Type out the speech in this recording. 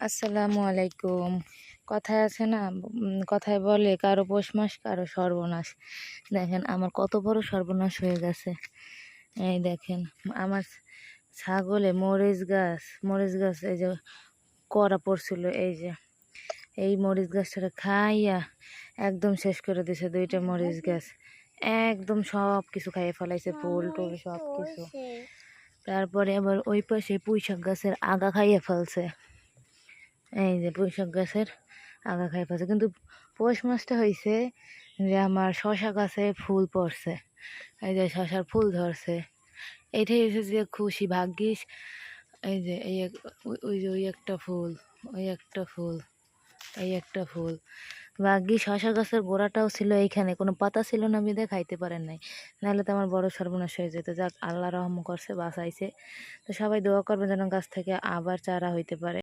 আসসালামু আলাইকুম। কথায় আছে না কথায় বলে কারও পৌষ মাস কারও সর্বনাশ। দেখেন আমার কত বড় সর্বনাশ হয়ে গেছে। এই দেখেন আমার ছাগলে মরিচ গাছ মরিচ গাছ এই যে করা পড়ছিল এই যে এই মরিচ গাছটা খাইয়া একদম শেষ করে দিছে দুইটা মরিচ গাছ। একদম সব কিছু খাইয়ে ফেলাইছে ফুল টুল সব কিছু তারপরে আবার ওই পাশে পুঁই শাক গাছের আগা খাইয়ে ফেলছে। এই যে পুঁই শাক গাছের আগা খাই ফেলছে কিন্তু পৌষ মাসটা হয়েছে যে আমার শশা গাছে ফুল পড়ছে। এই যে শশার ফুল ধরছে। এইটাই হয়েছে যে খুশি ভাগ্যিস। এই যে এই ওই- যে ওই একটা ফুল, ওই একটা ফুল, এই একটা ফুল। ভাগ্যি শশা গাছের গোড়াটাও ছিল এইখানে, কোনো পাতা ছিল না বিদে খাইতে পারেন নাই। নাহলে তো আমার বড় সর্বনাশ হয়ে যেত। যাক, আল্লাহ রহম করছে, বাঁচাইছে। তো সবাই দোয়া করবেন যেন গাছ থেকে আবার চারা হইতে পারে।